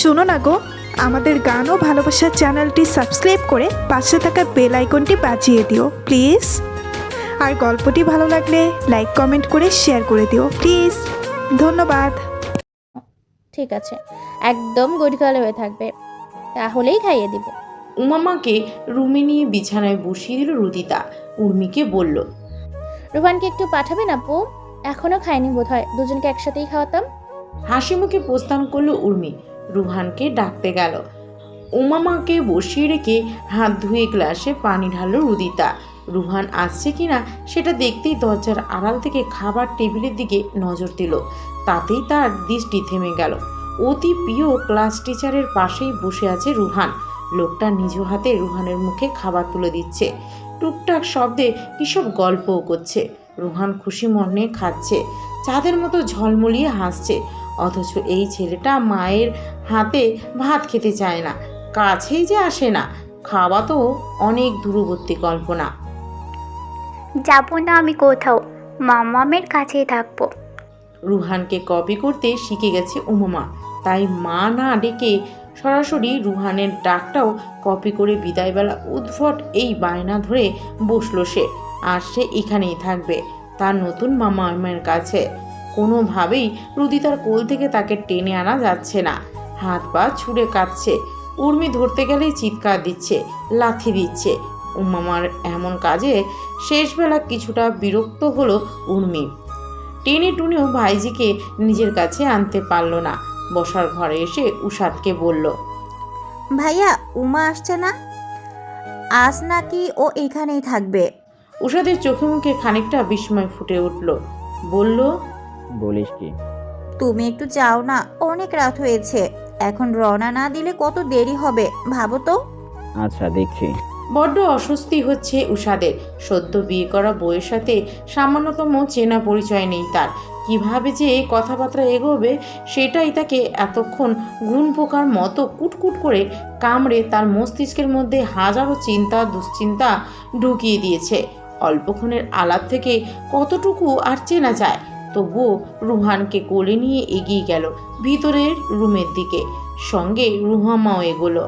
শোনো না গো আমাদের গান ও ভালোবাসার চ্যানেলটি সাবস্ক্রাইব করে পাশে থাকা বেল আইকনটি বাজিয়ে দিও প্লিজ। আর গল্পটি ভালো লাগলে লাইক কমেন্ট করে শেয়ার করে দিও প্লিজ। ধন্যবাদ। ঠিক আছে একদম গড়িকালে হয়ে থাকবে তাহলেই খাইয়ে দিব। উমামাকে রুমে নিয়ে বিছানায় বসিয়ে দিল রুদিতা। উর্মিকে বলল রুহানকে একটু পাঠাবেন আপু এখনও খায়নি বোধ হয় দুজনকে একসাথেই খাওয়াতাম। হাসি মুখে প্রস্থান করল উর্মি। রুহানকে ডাকতে গেল। উমামাকে বসিয়ে রেখে হাত ধুয়ে গ্লাসে পানি ঢাললো রুদিতা। রুহান আসছে কিনা সেটা দেখতেই দরজার আড়াল থেকে খাবার টেবিলের দিকে নজর দিল। তাতেই তার দৃষ্টি থেমে গেল। অতি প্রিয় ক্লাস টিচারের পাশেই বসে আছে রুহান। লোকটা নিজ হাতে রুহানের মুখে খাবার তুলে দিচ্ছে। টুকটাক শব্দে কিসব গল্পও করছে। রুহান খুশি মনে খাচ্ছে। চাঁদের মতো ঝলমলিয়ে হাসছে। অথচ এই ছেলেটা মায়ের হাতে ভাত খেতে চায় না কাছেই যে আসে না। খাওয়া তো অনেক দূরবর্তী কল্পনা। যাব না আমি কোথাও মামামের কাছেই থাকব। রুহানকে কপি করতে শিখে গেছে উমমা। তাই মা না ডেকে সরাসরি রুহানের ডাকটাও কপি করে বিদায়বেলা উদ্ভট এই বায়না ধরে বসল সে আর সে এখানেই থাকবে তার নতুন মামামের কাছে। কোনোভাবেই রুদিতার কোল থেকে তাকে টেনে আনা যাচ্ছে না। হাত পা ছুঁড়ে কাঁদছে। উর্মি ধরতে গেলেই চিৎকার দিচ্ছে লাথি দিচ্ছে। উমামার এমন কাজে শেষবেলা কিছুটা বিরক্ত হলো উর্মি। টেনে টুনেও ভাইজিকে নিজের কাছে আনতে পারল না। বসার ঘরে এসে উষাদকে বলল ভাইয়া উমা আসছে না? আজ নাকি ও এখানেই থাকবে। উষাদের চোখে মুখে খানিকটা বিস্ময় ফুটে উঠল। বলল বলিস কি? তুমি একটু চাও না অনেক রাত হয়েছে। এখন রওনা না দিলে কত দেরি হবে ভাবো তো। আচ্ছা দেখছি। বড্ড অস্বস্তি হচ্ছে উষাদের। সদ্য বিয়ে করা বউয়ের সাথে সামান্যতম চেনা পরিচয় নেই তার। কীভাবে যে কথাবার্তা এগোবে সেটাই তাকে এতক্ষণ ঘুণ পোকার মতো কুটকুট করে কামড়ে তার মস্তিষ্কের মধ্যে হাজারো চিন্তা দুশ্চিন্তা ঢুকিয়ে দিয়েছে। অল্পক্ষণের আলাপ থেকে কতটুকু আর চেনা যায়? তবুও রুহানকে কোলে নিয়ে এগিয়ে গেল ভিতরের রুমের দিকে। সঙ্গে রুহামাও এগোলো।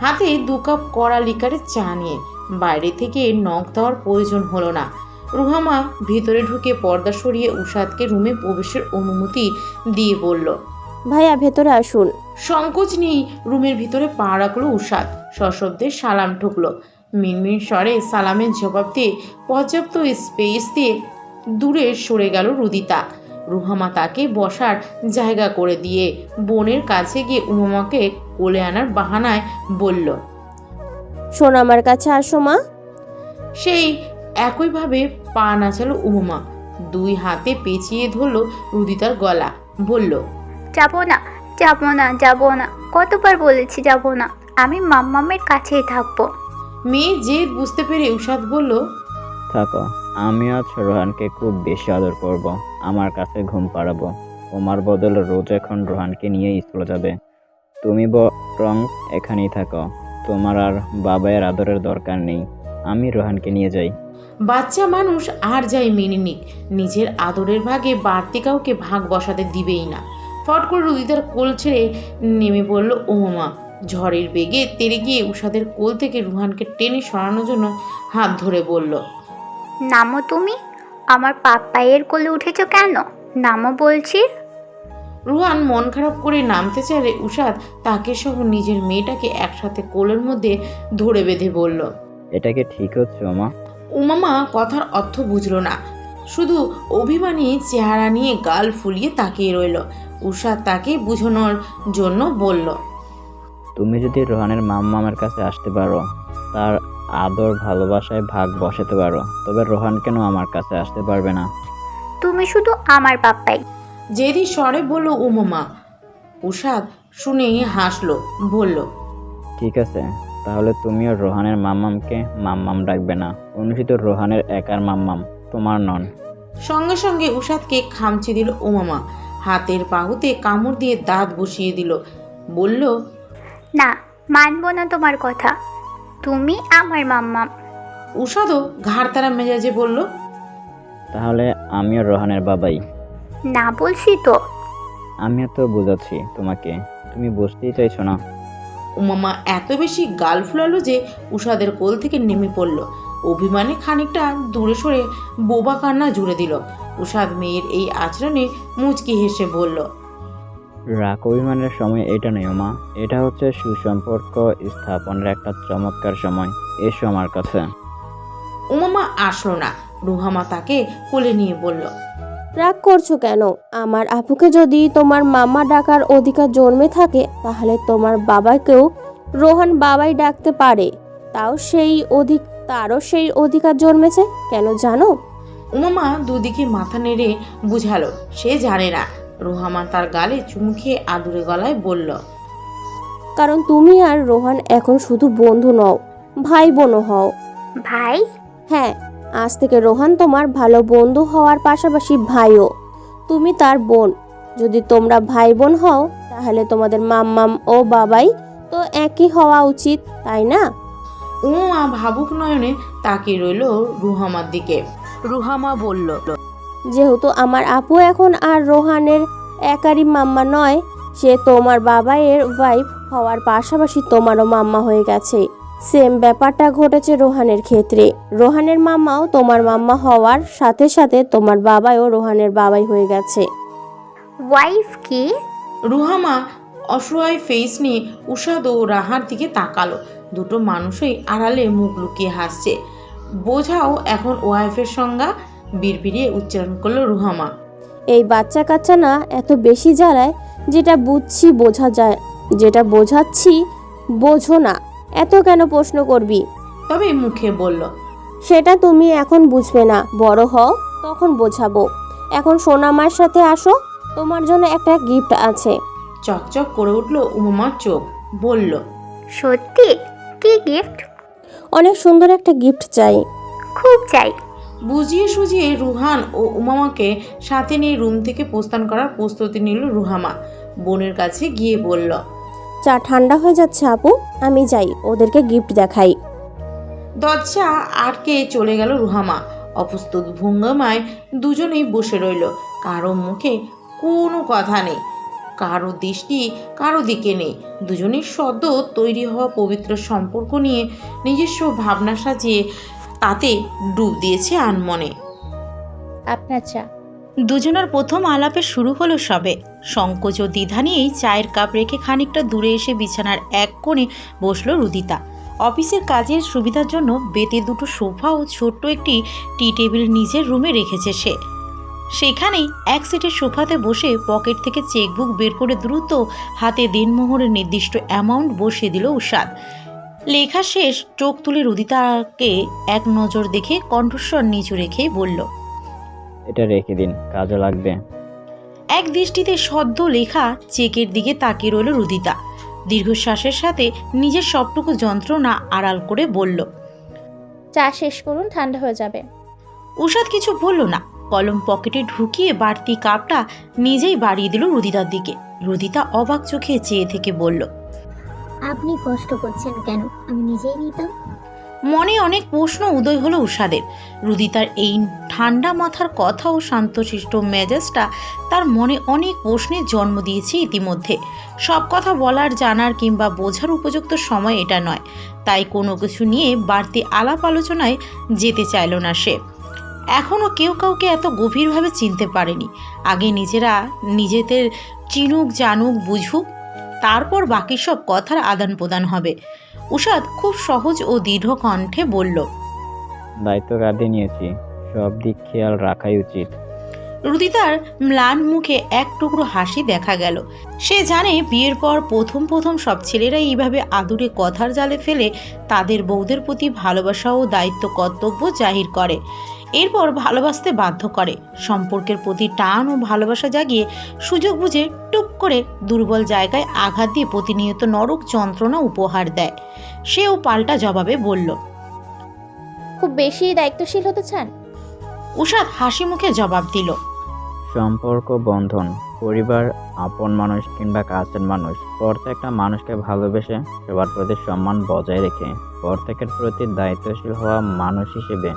হাতে দু কাপ কড়া লিকারের চা নিয়ে। বাইরে থেকে নখ দেওয়ার প্রয়োজন হলো না। রুহামা ভিতরে ঢুকে পর্দা সরিয়ে উষাদকে রুমে প্রবেশের অনুমতি দিয়ে বলল ভাইয়া ভেতরে আসুন। সংকোচ নেই রুমের ভিতরে পা রাখল উষাদ। সশব্দে সালাম ঠুকলো। মিনমিন স্বরে সালামের জবাব দিয়ে পর্যাপ্ত স্পেস দিয়ে দূরে সরে গেল রুদিতা। রুহামা তাকে বসার জায়গা করে দিয়ে বোনের কাছে গিয়ে উমামাকে কোলে আনার বাহানায় বলল শোন আমার কাছে আসো মা। সেই একইভাবে পা নাচালো উমা। দুই হাতে পেঁচিয়ে ধরলো রুদিতার গলা বলল যাব না যাব না যাব না। কতবার বলেছি যাব না। আমি মাম্মামের কাছেই থাকব। মেয়ে জেদ বুঝতে পেরে উষাদ বলল থাকো। আমি আজ রোহানকে খুব বেশি আদর করব। আমার কাছে ঘুম পাড়াবো। তোমার বদলে রোজ এখন রোহানকে নিয়ে স্কুলে যাবে। তুমি বরং এখানেই থাকো। তোমার আর বাবায়ের আদরের দরকার নেই। আমি রোহানকে নিয়ে যাই। বাচ্চা মানুষ আর যাই মেনে নিক, নিজের আদরের ভাগে বাড়তি কাউকে ভাগ বসাতে দিবেই না। ফট করে রুদিতার কোল ছেড়ে নেমে পড়ল ওমা ঝড়ের বেগে তেরে গিয়ে উষাদের কোল থেকে রুহানকে টেনে সরানোর জন্য হাত ধরে বলল নামো তুমি। আমার পাপ্পাইয়ের কোলে উঠেছ কেন? নামো বলছি। রুহান মন খারাপ করে নামতে চাইলে উষাদ তাকে সহ নিজের মেয়েটাকে একসাথে কোলের মধ্যে ধরে বেঁধে বলল এটা কি ঠিক হচ্ছে ওমা উমামা কথার অর্থ বুঝলো না। শুধু অভিমানী চেহারা নিয়ে গাল ফুলিয়ে তাকিয়ে রইল। উষা তাকে বুঝানোর জন্য বলল তুমি যদি রোহানের মাম্মামের কাছে আসতে পারো তার আদর ভালোবাসায় ভাগ বসাতে পারো। তবে রোহান কেন আমার কাছে আসতে পারবে না? তুমি শুধু আমার পাপ্পাই জেদি স্বরে বলল উমামা। উষাদ শুনে হাসলো বলল ঠিক আছে তাহলে তুমিও রোহানের মাম্মামকে মাম্মাম ডাকবে না। অনুষ্ঠিত রোহানের একার মাম্মাম তোমার নন। সঙ্গে সঙ্গে উষাদকে খামচে দিল উমামা। হাতের বাহুতে কামড় দিয়ে দাঁত বসিয়ে দিল বলল না মানবো না তোমার কথা। তুমি আমার মাম্মা। উষাদও ঘাড় তারা মেজাজে বলল তাহলে আমিও রোহানের বাবাই। না বলছি তো। আমিও তো বুঝাচ্ছি তোমাকে। তুমি বুঝতেই চাইছো না। উমামা এত বেশি গাল ফুলালো যে উষাদের কোল থেকে নেমে পড়ল। অভিমানে খানিকটা দূরে সরে বোবা কান্না জুড়ে দিল। উষাদ মেয়ের এই আচরণে মুচকি হেসে বলল রাগ অভিমানের সময় এটা নয় মা। এটা হচ্ছে সুসম্পর্ক স্থাপনের একটা চমৎকার সময়। এসো আমার কাছে। উমামা আসলো না। রুহামা তাকে কোলে নিয়ে বলল। রাগ করছ কেন? আমার আপুকে যদি তোমার মামা ডাকার অধিকার জন্মে থাকে তাহলে তোমার বাবাকেও রোহান বাবাই ডাকতে পারে। তাও সেই অধিক তারও সেই অধিকার জন্মেছে কেন জানো? উমামা দুদিকে মাথা নেড়ে বুঝালো সে জানে না। রুহামা তার গালে চুমু খেয়ে আদুরে গলায় বলল কারণ তুমি আর রোহান এখন শুধু বন্ধু নও ভাই বোনও হও। ভাই? হ্যাঁ আজ থেকে রোহান তোমার ভালো বন্ধু হওয়ার পাশাপাশি ভাইও। তুমি তার বোন। যদি তোমরা ভাই বোন হও তাহলে তোমাদের মাম্মাম ও বাবাই তো একই হওয়া উচিত তাই না? উমা ভাবুক নয়নে তাকিয়ে রইল রুহামার দিকে। রুহামা বলল যেহেতু আমার আপু এখন আর রোহানের একারই মাম্মা নয় সে তোমার বাবাইয়ের ওয়াইফ হওয়ার পাশাপাশি তোমারও মাম্মা হয়ে গেছে। সেম ব্যাপারটা ঘটেছে রোহানের ক্ষেত্রে। রোহানের মাম্মাও তোমার মাম্মা হওয়ার সাথে সাথে তোমার বাবাও রোহানের বাবাই হয়ে গেছে। ওয়াইফ কি? রুহামা অসহায় ফেস নিয়ে উষাদ ও রাহার দিকে তাকালো। দুটো মানুষই আড়ালে মুখ লুকিয়ে হাসছে। বোঝাও এখন ওয়াইফের সংজ্ঞা। বিড়বিড়িয়ে উচ্চারণ করল রুহামা। এই বাচ্চা কাচ্চা না এত বেশি জ্বালায় যেটা বুঝছি বোঝা যায় যেটা বোঝাচ্ছি বোঝো না এত কেন প্রশ্ন করবি? তবে মুখে বলল সেটা তুমি এখন বুঝবে না বড় হও তখন বোঝাবো। এখন সোনামার সাথে আসো তোমার জন্য একটা গিফট আছে। চকচক করে উঠল উমামার চোখ বলল সত্যি? কি গিফট অনেক সুন্দর একটা গিফট চাই। খুব চাই। বুঝিয়ে সুঝিয়ে রুহান ও উমামাকে সাথে নিয়ে রুম থেকে প্রস্থান করার প্রস্তুতি নিল রুহামা। বোনের কাছে গিয়ে বলল চা ঠান্ডা হয়ে যাচ্ছে আপু আমি যাই ওদেরকে গিফট দেখাই। দরজা আটকে চলে গেল রুহামা। অপ্রস্তুত ভঙ্গমায় দুজনেই বসে রইল। কারও মুখে কোনো কথা নেই কারও দৃষ্টি কারও দিকে নেই। দুজনের সদ্য তৈরি হওয়া পবিত্র সম্পর্ক নিয়ে নিজস্ব ভাবনা সাজিয়ে তাতে ডুব দিয়েছে আনমনে। আপনার চা। দুজনের প্রথম আলাপে শুরু হলো সবে। সংকোচ ও দ্বিধা নিয়েই চায়ের কাপ রেখে খানিকটা দূরে এসে বিছানার এক কোণে বসল রুদিতা। অফিসের কাজের সুবিধার জন্য বেতের দুটো সোফা ও ছোট্ট একটি টি টেবিল নিজের রুমে রেখেছে সে। সেখানেই এক সিটের সোফাতে বসে পকেট থেকে চেকবুক বের করে দ্রুত হাতে দিনমোহরের নির্দিষ্ট অ্যামাউন্ট বসিয়ে দিল উষাদ। লেখা শেষ চোখ তুলে রুদিতাকে এক নজর দেখে কণ্ঠস্বর নিচু রেখেই বলল এটা রেখে দিন কাজে লাগবে। এক দৃষ্টিতে সদ্য লেখা চেকের দিকে তাকিয়ে রইল রুদিতা। দীর্ঘশ্বাসের সাথে নিজের সবটুকু যন্ত্রণা আড়াল করে বলল চা শেষ করুন ঠান্ডা হয়ে যাবে। উষাদ কিছু বলল না কলম পকেটে ঢুকিয়ে বাড়তি কাপটা নিজেই বাড়িয়ে দিল রুদিতার দিকে। রুদিতা অবাক চোখে চেয়ে থেকে বলল আপনি কষ্ট করছেন কেন? আমি নিজেই নিতাম। মনে অনেক প্রশ্ন উদয় হলো উষাদের। রুদিতার এই ঠান্ডা মাথার কথা ও শান্তশিষ্ট মেজাজটা তার মনে অনেক প্রশ্নের জন্ম দিয়েছে ইতিমধ্যে। সব কথা বলার, জানার কিংবা বোঝার উপযুক্ত সময় এটা নয়। তাই কোনো কিছু নিয়ে বাড়তি আলাপ আলোচনায় যেতে চাইল না সে। এখনও কেউ কাউকে এত গভীরভাবে চিনতে পারেনি। আগে নিজেরা নিজেদের চিনুক, জানুক, বুঝুক তারপর বাকি সব কথার আদান প্রদান হবে। উষাদ খুব সহজ ও দৃঢ় কণ্ঠে বলল দায়িত্ব কাঁধে নিয়েছি। সব দিক খেয়াল রাখাই উচিত। রুদিতার ম্লান মুখে এক টুকরো হাসি দেখা গেল। সে জানে বিয়ের পর প্রথম প্রথম সব ছেলেরাই এইভাবে আদুরে কথার জালে ফেলে তাদের বউদের প্রতি ভালোবাসা ও দায়িত্ব কর্তব্য জাহির করে। এরপর ভালোবাসতে বাধ্য করে। সম্পর্কের প্রতি টান ও ভালোবাসা জাগিয়ে সুযোগ বুঝে টুপ করে দুর্বল জায়গায় আঘাত দিয়ে প্রতিনিয়ত নরক যন্ত্রণা উপহার দেয়। সেও পাল্টা জবাবে বলল খুব বেশি দায়িত্বশীল হতে চান? উষাদ হাসি মুখে জবাব দিল সম্পর্ক বন্ধন পরিবার আপন মানুষ কিংবা কাছের মানুষ। প্রত্যেকটা মানুষকে ভালোবেসে সবার প্রতি সম্মান বজায় রেখে প্রত্যেকের প্রতি দায়িত্বশীল হওয়া মানুষ হিসেবে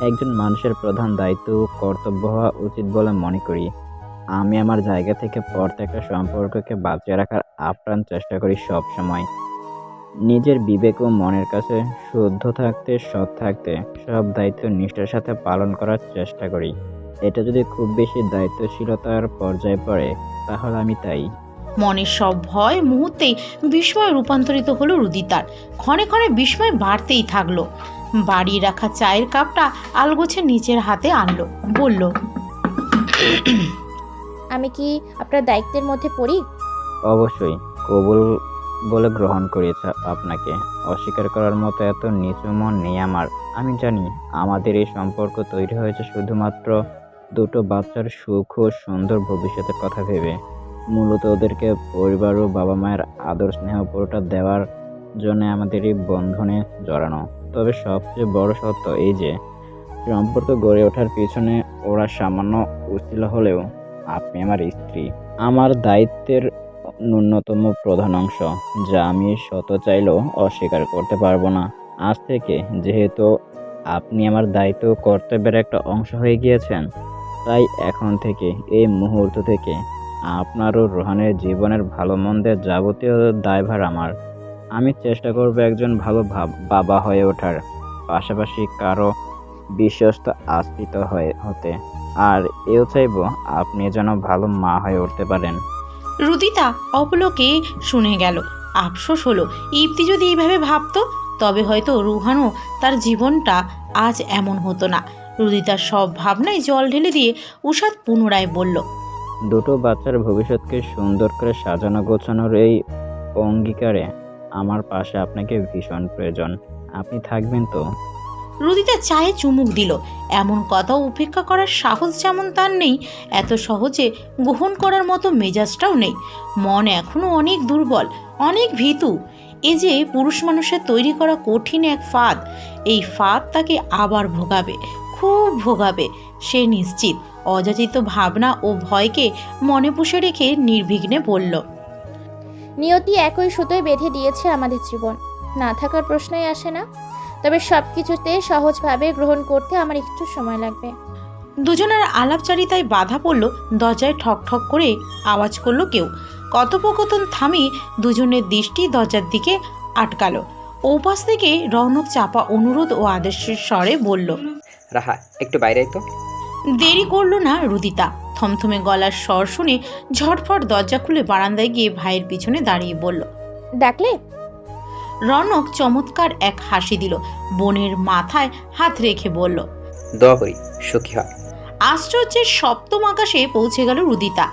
একজন মানুষের প্রধান দায়িত্ব কর্তব্য হওয়া উচিত বলে মনে করি। আমি আমার জায়গা থেকে প্রত্যেকটা সম্পর্ককে বাঁচিয়ে রাখার আপ্রাণ চেষ্টা করি সব সময় নিজের বিবেক ও মনের কাছে শুদ্ধ থাকতে, সৎ থাকতে সব দায়িত্ব নিষ্ঠার সাথে পালন করার চেষ্টা করি। এটা যদি খুব বেশি দায়িত্বশীলতার পর্যায়ে পড়ে, তাহলে আমি তাই। মনের সব ভয় মুহূর্তেই বিস্ময়ে রূপান্তরিত হলো রুদিতার। ক্ষণে ক্ষণে বিস্ময় বাড়তেই থাকল। বাড়ি রাখা চায়ের কাপটা আলগোছে নিচের হাতে আনলো বলল আমি কি আপনার দায়িত্বের মধ্যে পড়ি? অবশ্যই কবুল বলে গ্রহণ করেছে আপনাকে। অস্বীকার করার মতো এত নিচু মন নেই আমার। আমি জানি আমাদের এই সম্পর্ক তৈরি হয়েছে শুধুমাত্র দুটো বাচ্চার সুখ ও সুন্দর ভবিষ্যতের কথা ভেবে। মূলত ওদেরকে পরিবার ও বাবা মায়ের আদর স্নেহ পুরোটা দেওয়ার জন্য আমাদের এই বন্ধনে জড়ানো। তবে সবচেয়ে বড় সত্য এই যে, সম্পর্ক গড়ে ওঠার পিছনে ওরা সামান্য উচিলা হলেও আপনি আমার স্ত্রী। আমার দায়িত্বের ন্যূনতম প্রধান অংশ, যা আমি শত চাইলেও অস্বীকার করতে পারব না। আজ থেকে যেহেতু আপনি আমার দায়িত্ব কর্তব্যের একটা অংশ হয়ে গিয়েছেন, তাই এখন থেকে এই মুহূর্ত থেকে আপনার ও রোহানের জীবনের ভালো মন্দের যাবতীয় দায়ভার আমার। আমি চেষ্টা করব একজন ভালো বাবা হয়ে ওঠার। পাশাপাশি কারও বিশ্বস্ত আশ্রিত হয়ে হতে। আর এও চাইব আপনি যেন ভালো মা হয়ে উঠতে পারেন। রুদিতা অপলোকে শুনে গেল। আফসোস হলো ইপ্তি যদি এইভাবে ভাবতো তবে হয়তো রুহানও তার জীবনটা আজ এমন হতো না। রুদিতার সব ভাবনায় জল ঢেলে দিয়ে উষাদ পুনরায় বলল দুটো বাচ্চার ভবিষ্যৎকে সুন্দর করে সাজানো গোছানোর এই অঙ্গীকারে আমার পাশে আপনাকে ভীষণ প্রয়োজন। আপনি থাকবেন তো? রুদিতা চায়ে চুমুক দিল। এমন কথা উপেক্ষা করার সাহস যেমন তার নেই, এত সহজে গ্রহণ করার মতো মেজাজটাও নেই। মন এখনও অনেক দুর্বল, অনেক ভীতু। এ যে পুরুষ মানুষের তৈরি করা কঠিন এক ফাঁদ, এই ফাঁদ তাকে আবার ভোগাবে, খুব ভোগাবে। সে নিশ্চিত, অযাচিত ভাবনা ও ভয়কে মনে পুষে রেখে নির্বিঘ্নে বলল নিয়তি একই সুতোয় বেঁধে দিয়েছে আমাদের জীবন। না থাকার প্রশ্নই আসে না। তবে সব কিছুতে সহজভাবে গ্রহণ করতে আমার একটু সময় লাগবে। দুজনের আলাপচারিতায় বাধা পড়ল দরজায় ঠক ঠক করে আওয়াজ করল কেউ। কথোপকথন থামিয়ে দুজনের দৃষ্টি দরজার দিকে আটকালো। ওপাশ থেকে রৌনক চাপা অনুরোধ ও আদেশের স্বরে বলল রাহা একটু বাইরে তো। দেরি করল না রুদিতা। থমথমে গলার স্বর শুনে ঝটফট দরজা খুলে বারান্দায় গিয়ে ভাইয়ের পিছনে দাঁড়িয়ে বলল ডাকলে রনক চমৎকার এক হাসি দিল বোনের মাথায় হাত রেখে বলল দোয়া করি হয়। আশ্চর্যের সপ্তম আকাশে পৌঁছে গেল রুদিতা।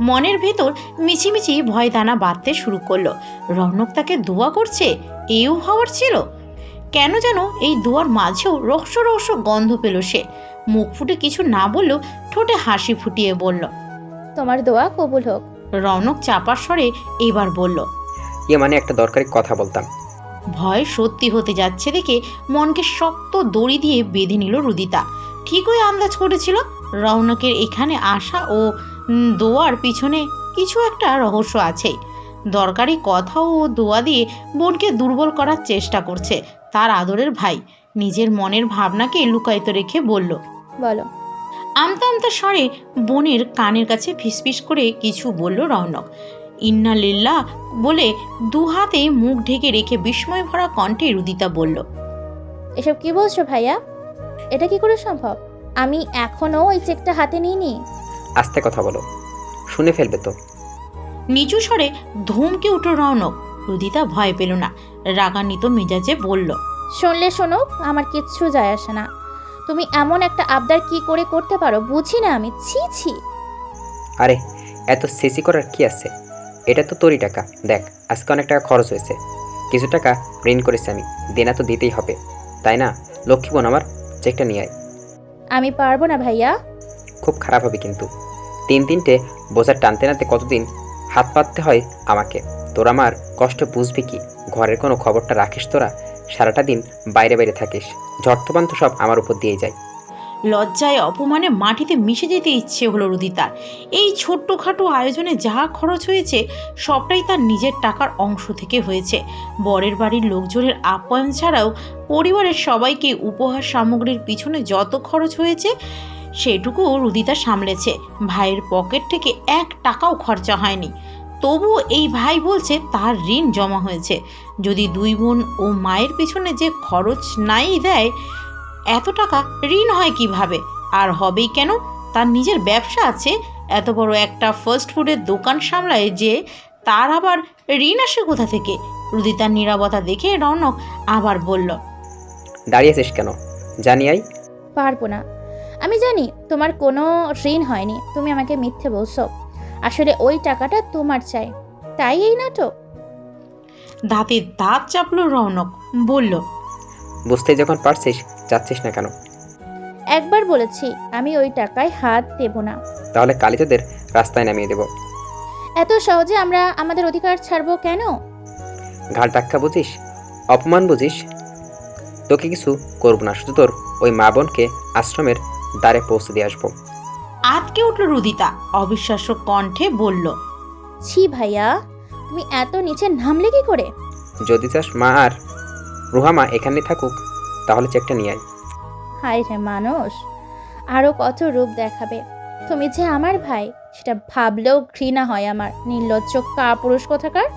মনের ভেতর মিছিমিছি ভয় দানা বাঁধতে শুরু করল। রৌনক তাকে দোয়া করছে এও হওয়ার ছিল? কেন যেন এই দোয়ার মাঝেও রহস্য রহস্য গন্ধ পেল সে। মুখ ফুটে কিছু না বললেও ঠোঁটে হাসি ফুটিয়ে বলল তোমার দোয়া কবুল হোক। রৌনক চাপার স্বরে এবার বলল ইয়ে মানে একটা দরকারি কথা বলতাম। ভয় সত্যি হতে যাচ্ছে দেখে মনকে শক্ত দড়ি দিয়ে বেঁধে নিল রুদিতা। ঠিকই আন্দাজ করেছিল রৌনকের এখানে আসা ও দোয়ার পিছনে কিছু একটা রহস্য আছে। দরকারি কথা ও দোয়া দিয়ে বোনকে দুর্বল করার চেষ্টা করছে তার আদরের ভাই। নিজের মনের ভাবনাকে লুকায়িত রেখে বলল বলো। আমতা আমতা স্বরে বোনের কানের কাছে ফিসফিস করে কিছু বলল রৌনক ইন্না লিল্লা বলে দু হাতে মুখ ঢেকে রেখে বিস্ময় ভরা কণ্ঠে রুদিতা বলল এসব কি বলছো ভাইয়া? এটা কি করে সম্ভব? আমি এখনও ওই চেকটা হাতে নিইনি। আস্তে কথা বলো। শুনে ফেলবে তো। নিচু স্বরে ধমকে উঠল রৌনক রুদিতা ভয় পেল না। রাগান্বিত মেজাজে বলল শুনলে শোনো আমার কিচ্ছু যায় আসে না। তুমি এমন একটা আবদার কি করে করতে পারো বুঝি না আমি ছি ছি। আরে এত সিসি করার কি আছে? এটা তো তোরই টাকা। দেখ আজকে অনেক টাকা খরচ হয়েছে। কিছু টাকা প্রিন্ট করেছি আমি দেনা তো দিতেই হবে। তাই না? লক্ষ্মী বোন আমার চেকটা নিয়ে আয়। আমি পারব না ভাইয়া। খুব খারাপ হবে কিন্তু। তিন তিনটে বোঝা টানতে নাতে কতদিন হাত পাততে হয় আমাকে? তোর আমার কষ্ট বুঝবি কি? ঘরের কোনো খবরটা রাখিস তোরা? সারাটা দিন বাইরে বাইরে থাকিস। তো সব আমার উপর দিয়ে যায়। লজ্জায় অপমানে মাটিতে মিশে যেতে ইচ্ছে হলো রুদিতার। এই ছোট্টখাটো আয়োজনে যা খরচ হয়েছে, সবটাই তার নিজের টাকার অংশ থেকে হয়েছে। বরের বাড়ির লোকজনের আপ্যায়ন ছাড়াও পরিবারের সবাইকে উপহার সামগ্রীর পিছনে যত খরচ হয়েছে সেটুকু রুদিতা সামলেছে। ভাইয়ের পকেট থেকে এক টাকাও খরচা হয়নি। তবুও এই ভাই বলছে তার ঋণ জমা হয়েছে। যদি দুই বোন ও মায়ের পিছনে যে খরচ নাই দেয় এত টাকা ঋণ হয় কীভাবে? আর হবেই কেন? তার নিজের ব্যবসা আছে। এত বড় একটা ফাস্ট ফুডের দোকান সামলায় যে তার আবার ঋণ আসে কোথা থেকে? রুদিতার নিরাপত্তা দেখে রৌনক আবার বলল দাঁড়িয়েছিস কেন? জানি আই। পারব না। আমি জানি তোমার কোনো ঋণ হয়নি। তুমি আমাকে মিথ্যে বলছো। আসলে ওই টাকাটা তোমার চাই। তাই এই নাটক? দাঁতে দাঁত চাপলো রৌনক বলল বুঝতে যখন পারছিস যাচ্ছিস না কেন? একবার বলেছি আমি ওই টাকায় হাত দেব না। তাহলে কালি তোদের রাস্তায় নামিয়ে দেবো। এত সহজে আমরা আমাদের অধিকার ছাড়বো কেন? ঘাট ধাক্কা বুঝিস? অপমান বুঝিস? তোকে কিছু করব না শুধু তোর ওই মা বোনকে আশ্রমের দ্বারে পৌঁছে দিয়ে আসব। আতকে উঠল রুদিতা। অবিশ্বাস্য কণ্ঠে বলল ছি ভাইয়া তুমি এত নিচে নামলে কি করে? যদি চাস মা আর রুহামা এখানে থাকুক তাহলে চেকটা নিয়ে আয়। হায় রে মানুষ আরও কত রূপ দেখাবে। তুমি যে আমার ভাই সেটা ভাবলেও ঘৃণা হয় আমার নির্লজ্জ কাপুরুষ কোথাকার?